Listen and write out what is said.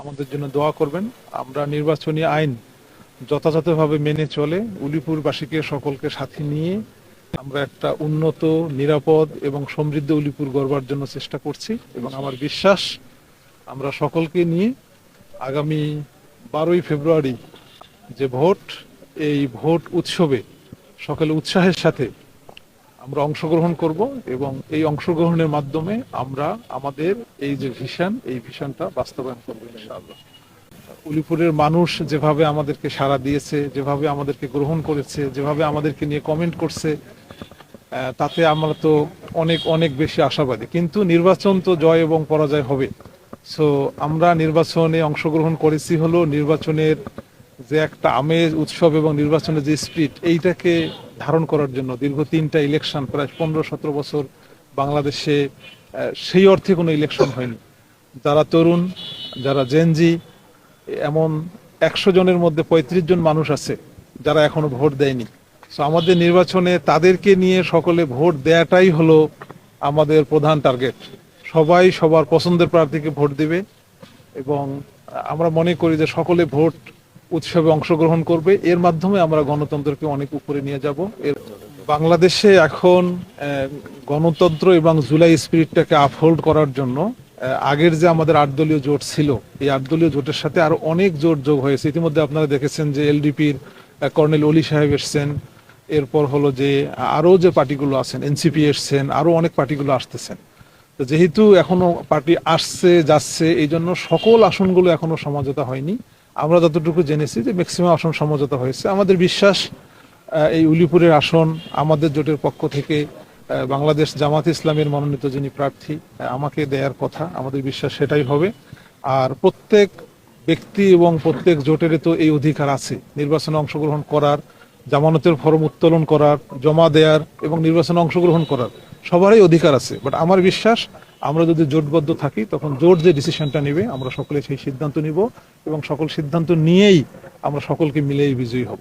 আমাদের জন্য দোয়া করবেন। আমরা নির্বাচনী আইন যথাযথভাবে মেনে চলে উলিপুরবাসীকে সকলকে সাথে নিয়ে আমরা একটা উন্নত, নিরাপদ এবং সমৃদ্ধ উলিপুর গড়বার জন্য চেষ্টা করছি এবং আমার বিশ্বাস আমরা সকলকে নিয়ে আগামী বারোই ফেব্রুয়ারি যে ভোট, এই ভোট উৎসবে সকলে উৎসাহের সাথে আমরা অংশগ্রহণ করব এবং এই অংশগ্রহণের মাধ্যমে আমরা আমাদের এই যে ভিশন এই ভিশনটা বাস্তবায়ন করব ইনশাআল্লাহ। উলিপুরের মানুষ যেভাবে আমাদেরকে সাড়া দিয়েছে, যেভাবে আমাদেরকে গ্রহণ করেছে, যেভাবে আমাদেরকে নিয়ে কমেন্ট করছে তাতে আমরা তো অনেক অনেক বেশি আশাবাদী। কিন্তু নির্বাচন তো জয় এবং পরাজয় হবে। সো আমরা নির্বাচনে অংশগ্রহণ করেছি হলো নির্বাচনের যে একটা আমেজ, উৎসব এবং নির্বাচনের যে স্পিড এইটাকে ধারণ করার জন্য দীর্ঘ তিনটা ইলেকশন প্রায় পনেরো সতেরো বছর বাংলাদেশে সেই অর্থে কোনো ইলেকশন হয়নি। যারা তরুণ, যারা জেনজি এমন একশো জনের মধ্যে পঁয়ত্রিশ জন মানুষ আছে যারা এখনও ভোট দেয়নি। তো আমাদের নির্বাচনে তাদেরকে নিয়ে সকলে ভোট দেয়াটাই হলো আমাদের প্রধান টার্গেট সবাই সবার পছন্দের প্রার্থীকে ভোট দেবে এবং আমরা মনে করি যে সকলে ভোট উৎসবে অংশগ্রহণ করবে। এর মাধ্যমে আমরা গণতন্ত্রকে অনেক উপরে নিয়ে যাব। এর বাংলাদেশে এখন গণতন্ত্র এবং জুলাই স্পিরিটটাকে আপহোল্ড করার জন্য আগের যে আমাদের আট দলীয় জোট ছিল, এই আট দলীয় জোটের সাথে আরও অনেক জোট যোগ হয়েছে। ইতিমধ্যে আপনারা দেখেছেন যে এলডিপির কর্নেল অলি সাহেব এসছেন। এরপর হলো যে আরও যে পার্টিগুলো আছেন, এনসিপি এসছেন আরও অনেক পার্টিগুলো আসতেছেন। তো যেহেতু এখনও পার্টি আসছে, যাচ্ছে এই জন্য সকল আসনগুলো এখনও সমঝোতা হয়নি। আমরা যতটুকু জেনেছি যে ম্যাক্সিমাম আসন সমঝোতা হয়েছে। আমাদের বিশ্বাস এই উলিপুরের আসন আমাদের জোটের পক্ষ থেকে বাংলাদেশ জামাত ইসলামের মনোনীত যিনি প্রার্থী আমাকে দেয়ার কথা। আমাদের বিশ্বাস সেটাই হবে। আর প্রত্যেক ব্যক্তি এবং প্রত্যেক জোটের তো এই অধিকার আছে। নির্বাচনে অংশগ্রহণ করার, জামানতের ফরম উত্তোলন করার, জমা দেওয়ার এবং নির্বাচনে অংশগ্রহণ করার সবারই অধিকার আছে। বাট আমার বিশ্বাস আমরা যদি জোটবদ্ধ থাকি, তখন জোট যে ডিসিশনটা নিবে, আমরা সকলে সেই সিদ্ধান্ত নিব এবং সকল সিদ্ধান্ত নিয়েই আমরা সকলকে মিলেই বিজয়ী হব।